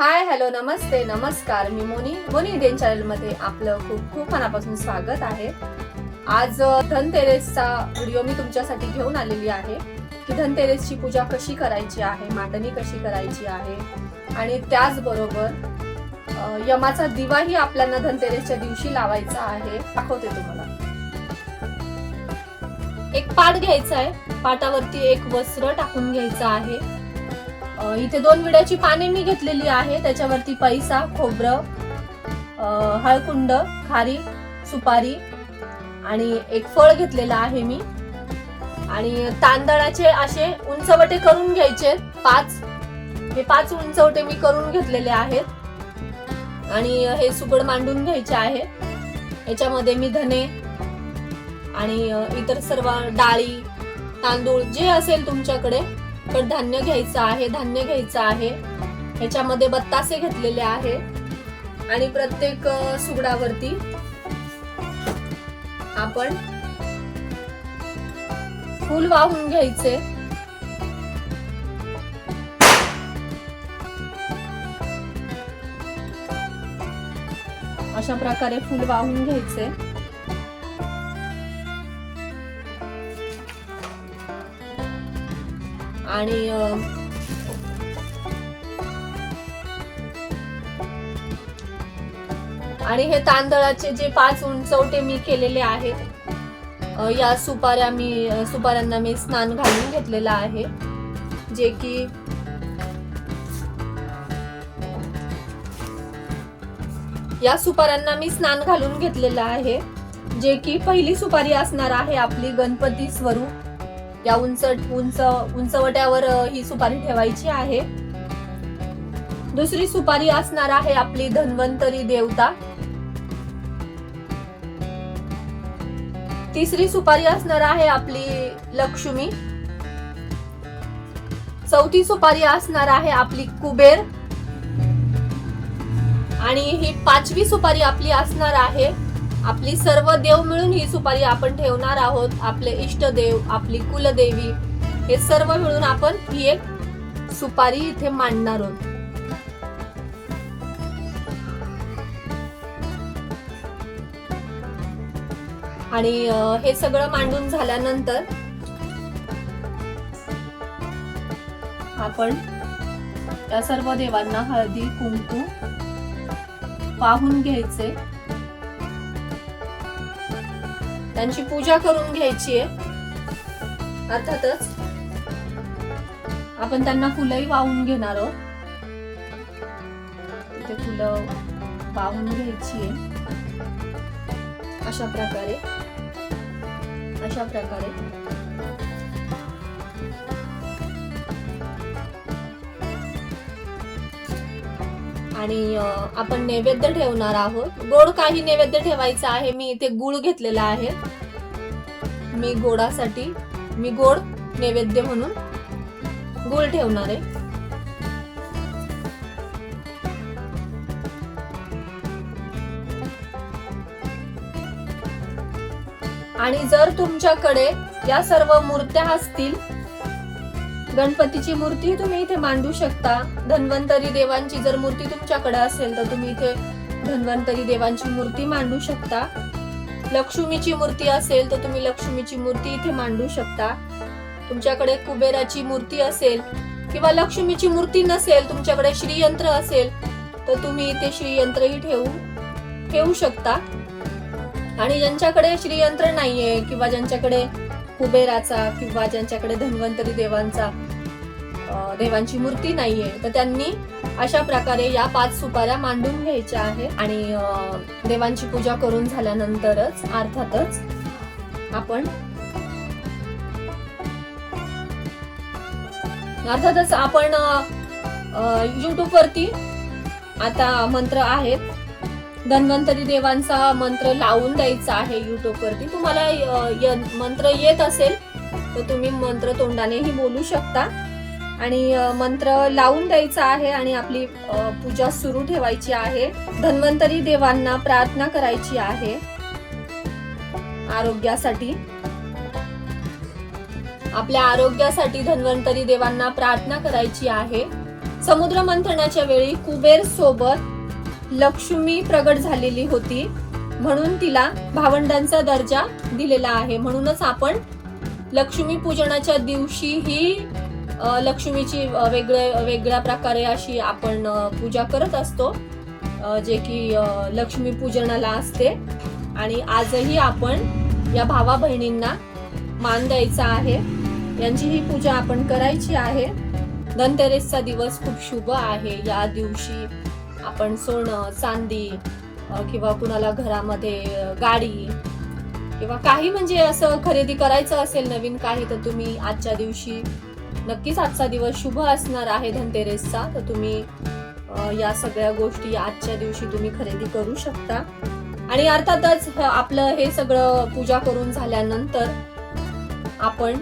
Hi hello नमस्ते नमस्कार. मी Moni Moni Indian चॅनलमध्ये आपलं खूप खूप मनापासून स्वागत आहे. आज धनतेरेसचा व्हिडिओ मी तुमच्यासाठी घेऊन आलेली आहे की धनतेरेसची पूजा कशी करायची आहे मांडणी कशी करायची आहे आणि त्याचबरोबर यमाचा दिवाही आपल्याला धनतेरेसच्या दिवशी लावायचा आहे. दाखवते तुम्हाला. एक पाट घ्यायचा आहे. पाटावरती एक वस्त्र टाकून घ्यायचं आहे. इथे दोन विड्याची पाने मी घेतलेली आहे. त्याच्यावरती पैसा खोबरं हळकुंड खारी सुपारी आणि एक फळ घेतलेलं आहे मी. आणि तांदळाचे असे उंचवटे करून घ्यायचे पाच. हे पाच उंचवटे मी करून घेतलेले आहेत. आणि हे सुगड मांडून घ्यायचे आहे. याच्यामध्ये मी धने आणि इतर सर्व डाळी तांदूळ जे असेल तुमच्याकडे कडधान्य घ्यायचं आहे धान्य घ्यायचं आहे. ह्याच्यामध्ये बत्तासे घेतलेले आहे. आणि प्रत्येक सुगडावरती आपण फूल वाहून घ्यायचे. अशा प्रकारे फूल वाहून घ्यायचे. आणि आणि हे तांदळाचे जे पाच उंचवटे मी केलेले आहेत या सुपाऱ्या मी सुपाऱ्यांना मी स्नान घालून घेतलेलं आहे. जे की या सुपाऱ्यांना मी स्नान घालून घेतलेलं आहे. जे की पहिली सुपारी असणार आहे आपली गणपती स्वरूप. या उंच उंच उंचवट्यावर ही सुपारी ठेवायची आहे. दुसरी सुपारी असणार आहे आपली धन्वंतरी देवता. तिसरी सुपारी असणार आहे आपली लक्ष्मी. चौथी सुपारी असणार आहे आपली कुबेर. आणि ही पाचवी सुपारी आपली असणार आहे आपली सर्व देव मिळून ही सुपारी आपण ठेवणार आहोत. आपले इष्टदेव आपली कुलदेवी हे सर्व मिळून आपण ही एक सुपारी इथे मांडणार आहोत. आणि हे सगळं मांडून झाल्यानंतर आपण त्या सर्व देवांना हळदी कुंकू पाहून घ्यायचे. त्यांची पूजा करून घ्यायची आहे. अर्थातच आपण त्यांना फुलंही वाहून घेणार आहोत. ते फुलं वाहून घ्यायची आहे. अशा प्रकारे अशा प्रकारे आणि आपण नैवेद्य ठेवणार आहोत. गोड काही नैवेद्य ठेवायचं आहे. मी इथे गुळ घेतलेला आहे. मी गोडासाठी मी गोड नैवेद्य म्हणून गुळ ठेवणार आहे. आणि जर तुमच्याकडे या सर्व मूर्त्या असतील गणपतीची मूर्ती तुम्ही इथे मांडू शकता. धन्वंतरी देवांची जर मूर्ती तुमच्याकडे असेल तर तुम्ही इथे धन्वंतरी देवांची मूर्ती मांडू शकता. लक्ष्मीची मूर्ती असेल तर तुम्ही लक्ष्मीची मूर्ती इथे मांडू शकता. तुमच्याकडे कुबेराची मूर्ती असेल किंवा लक्ष्मीची मूर्ती नसेल तुमच्याकडे श्रीयंत्र असेल तर तुम्ही इथे श्रीयंत्रही ठेवू ठेवू शकता. आणि ज्यांच्याकडे श्रीयंत्र नाहीये किंवा ज्यांच्याकडे कुबेराचा किंवा ज्यांच्याकडे धन्वंतरी देवांचा देवांची मूर्ती नाहीये तर त्यांनी अशा प्रकारे या पाच सुपाऱ्या मांडून घ्यायच्या आहे आणि देवांची पूजा करून झाल्यानंतरच अर्थातच आपण अर्थातच आपण युट्यूब वरती आता मंत्र आहेत. धन्वंतरी देवांचा मंत्र लावून द्यायचा आहे युट्यूबवरती तुम्हाला मंत्र येत असेल तर तुम्ही मंत्र तोंडानेही बोलू शकता. आणि मंत्र लावून द्यायचा आहे आणि आपली पूजा सुरू ठेवायची आहे. धन्वंतरी देवांना प्रार्थना करायची आहे. आरोग्यासाठी. आपल्या आरोग्यासाठी धन्वंतरी देवांना प्रार्थना करायची आहे. समुद्र मंथनाच्या वेळी कुबेर सोबत लक्ष्मी प्रगट झालेली होती. म्हणून तिला भावंडांचा दर्जा दिलेला आहे. म्हणूनच आपण लक्ष्मी पूजनाच्या दिवशी ही लक्ष्मीची वेगळे वेगळ्या वेगळ्या प्रकारे अशी आपण पूजा करत असतो. जे की लक्ष्मी पूजनाला असते. आणि आजही आपण या भावा बहिणींना मान द्यायचा आहे. यांची ही पूजा आपण करायची आहे. धनतेरसचा दिवस खूप शुभ आहे. या दिवशी आपण सोनं चांदी किंवा कुणाला घरामध्ये गाडी किंवा काही म्हणजे असं खरेदी करायचं असेल नवीन काही तर तुम्ही आजच्या दिवशी नक्कीच आजचा दिवस शुभ असणार आहे धनतेरसचा. तर तुम्ही या सगळ्या गोष्टी आजच्या दिवशी तुम्ही खरेदी करू शकता. आणि अर्थातच आपलं हे सगळं पूजा करून झाल्यानंतर आपण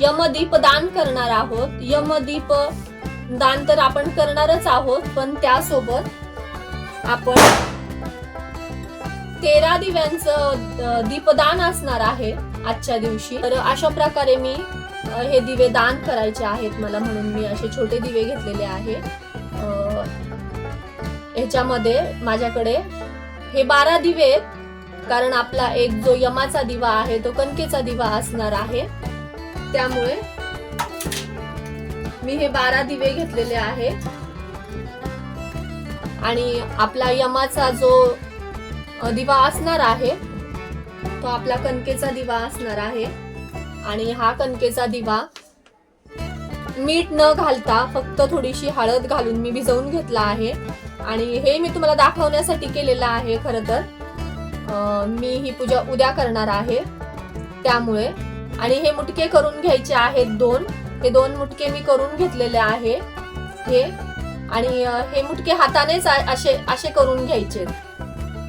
यमदीप दान करणार आहोत. यमदीप दान तर आपण करणारच आहोत पण त्यासोबत आपण तेरा दिव्यांचं दीपदान असणार आहे आजच्या दिवशी. तर अशा प्रकारे मी हे दिवे दान करायचे आहेत मला म्हणून मी असे छोटे दिवे घेतलेले आहे. ह्याच्यामध्ये माझ्याकडे हे बारा दिवे आहेत कारण आपला एक जो यमाचा दिवा आहे तो कणकेचा दिवा असणार आहे. त्यामुळे मी हे बारा दिवे घेतलेले आहे आणि आपला यमाचा जो दिवा असणार आहे तो आपला कणकेचा दिवा असणार आहे. आणि हा कणकेचा दिवा मीठ न घालता फक्त थोडीशी हळद घालून मी भिजवून घेतला आहे. आणि हे मी तुम्हाला दाखवण्यासाठी केलेलं आहे खरं तर. मी ही पूजा उद्या करणार आहे. त्यामुळे आणि हे मुटके करून घ्यायचे आहेत दोन. हे दोन मुटके मी करून घेतलेले आहे. हे आणि हे मुटके हातानेच असे असे करून घ्यायचे.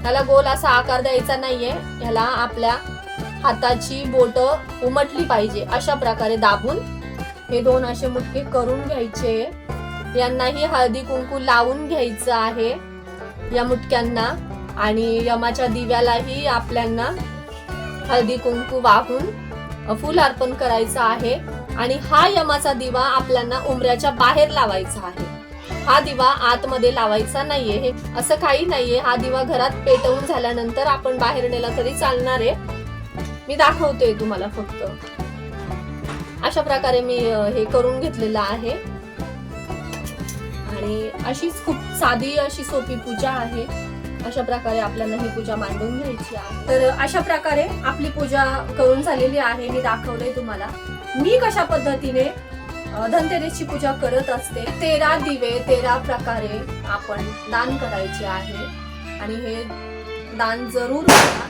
ह्याला गोल असा आकार द्यायचा नाहीये. ह्याला आपल्या हाताची बोट उमटली पाहिजे. अशा प्रकारे दाबून हे दोन असे मुटके करून घ्यायचे. यांनाही हळदी कुंकू लावून घ्यायचं आहे या मुटक्यांना आणि यमाच्या दिव्यालाही आपल्यांना हळदी कुंकू वाहून फुल अर्पण करायचं आहे. आणि हा यमाचा दिवा आपल्याला उमऱ्याच्या बाहेर लावायचा आहे. हा दिवा आतमध्ये लावायचा नाहीये हे. असं काही नाहीये. हा दिवा घरात पेटवून झाल्यानंतर आपण बाहेर नेला तरी चालणार आहे. मी दाखवते तुम्हाला फक्त. अशा प्रकारे मी हे करून घेतलेलं आहे. आणि अशीच खूप साधी अशी सोपी पूजा आहे. अशा प्रकारे आपल्याला ही पूजा मांडून घ्यायची आहे. तर अशा प्रकारे आपली पूजा करून झालेली आहे. मी दाखवलंय तुम्हाला. मी कशा पद्धतीने धनतेरसची पूजा करत असते तेरा दिवे तेरा प्रकारे आपण दान करायचे आहे. आणि हे दान जरूर करा.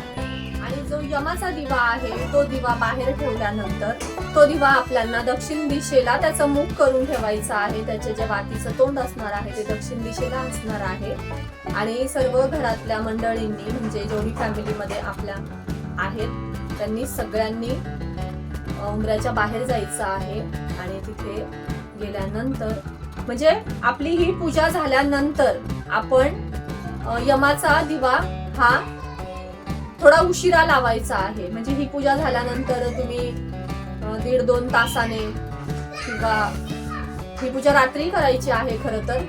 आणि जो यमाचा दिवा आहे तो दिवा बाहेर ठेवल्यानंतर तो दिवा आपल्याला दक्षिण दिशेला त्याचं मुख करून ठेवायचा आहे. त्याचे जे वातीचं तोंड असणार आहे ते दक्षिण दिशेला असणार आहे. आणि सर्व घरातल्या मंडळींनी म्हणजे जेवढी फॅमिलीमध्ये आपल्या आहेत त्यांनी सगळ्यांनी उमऱ्याच्या बाहेर जायचं आहे आणि तिथे गेल्यानंतर म्हणजे आपली ही पूजा झाल्यानंतर आपण यमाचा दिवा हा थोडा उशिरा लावायचा आहे. म्हणजे ही पूजा झाल्यानंतर तुम्ही दीड दोन तासाने किंवा ही पूजा रात्री करायची आहे खरं तर.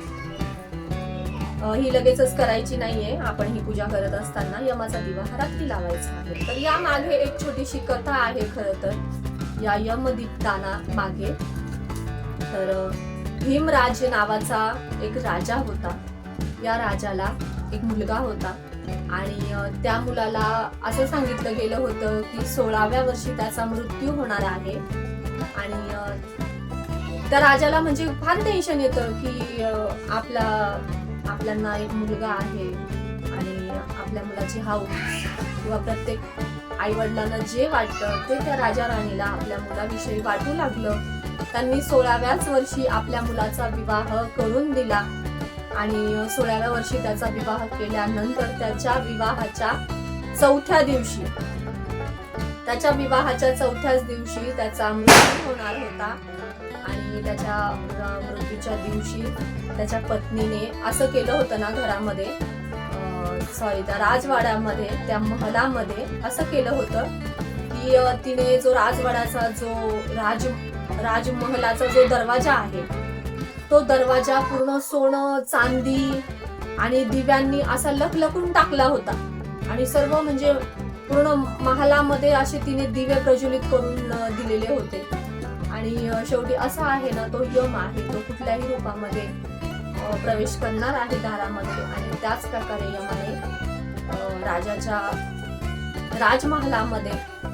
ही लगेचच करायची नाहीये. आपण ही पूजा करत असताना यमाचा दिवा हा रात्री लावायचा आहे. तर या मागे एक छोटीशी कथा आहे खरं तर. या यमदीप्ताना मागे. तर भीमराज नावाचा एक राजा होता. या राजाला एक मुलगा होता. आणि त्या मुलाला असं सांगितलं गेलं होतं की सोळाव्या वर्षी त्याचा मृत्यू होणार आहे. आणि त्या राजाला म्हणजे फार टेन्शन येतं की आपला आपल्याला एक मुलगा आहे. आणि आपल्या मुलाची हाऊस किंवा प्रत्येक आई वडिलांना जे वाटतं ते त्या राजा राणीला आपल्या मुलाविषयी वाटू लागलं. त्यांनी सोळाव्याच वर्षी आपल्या मुलाचा विवाह करून दिला आणि सोळाव्या वर्षी त्याचा विवाह केल्यानंतर त्याच्या विवाहाच्या चौथ्या दिवशी त्याच्या विवाहाच्या चौथ्याच दिवशी त्याचा मृत्यू होणार होता आणि त्याच्या मृत्यूच्या दिवशी त्याच्या पत्नीने असं केलं होतं ना घरामध्ये सॉरी त्या राजवाड्यामध्ये त्या महलामध्ये असं केलं होतं की तिने जो राजवाड्याचा जो राज राजमहलाचा जो दरवाजा आहे तो दरवाजा पूर्ण सोनं चांदी आणि दिव्यांनी असा लखलखून टाकला होता. आणि सर्व म्हणजे पूर्ण महालामध्ये असे तिने दिवे प्रज्वलित करून दिलेले होते. आणि शेवटी असा आहे ना तो यम आहे तो कुठल्याही रूपामध्ये प्रवेश करणार आहे दारामध्ये आणि त्याच प्रकारे यमाने राजाच्या राजमहालामध्ये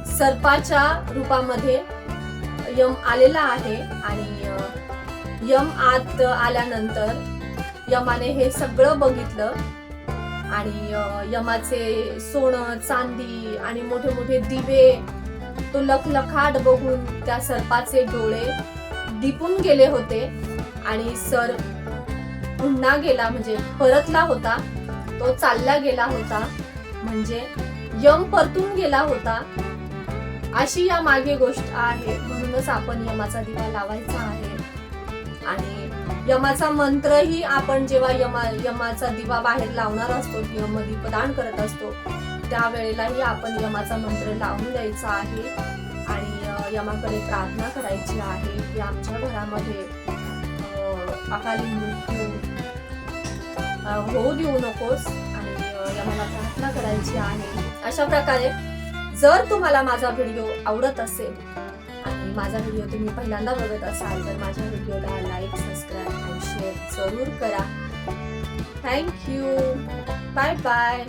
सर्पाच्या रूपामध्ये यम आलेला आहे आणि यम आत आल्यानंतर यमाने हे सगळं बघितलं आणि यमाचे सोनं चांदी आणि मोठे मोठे दिवे तो लखलखाट बघून त्या सर्पाचे डोळे दिपून गेले होते आणि सर पुन्हा गेला म्हणजे परतला होता तो चालला गेला होता म्हणजे यम परतून गेला होता. अशी या मागे गोष्ट आहे म्हणूनच आपण यमाचा दिवा लावायचा आहे. आणि यमाचा मंत्रही आपण जेव्हा यमा यमाचा दिवा बाहेर लावणार असतो यम दीपदान करत असतो त्यावेळेलाही आपण यमाचा मंत्र लावून द्यायचा आहे. आणि यमाकडे प्रार्थना करायची आहे की आमच्या घरामध्ये अकाली मृत्यू होऊ देऊ नकोस आणि मला प्रार्थना करायची आहे. अशा प्रकारे जर तुम्हाला माझा व्हिडिओ आवडत असेल आणि माझा व्हिडिओ तुम्ही पहिल्यांदा बघत असाल तर माझ्या व्हिडिओला लाईक सबस्क्राईब आणि शेअर जरूर करा. Thank you bye bye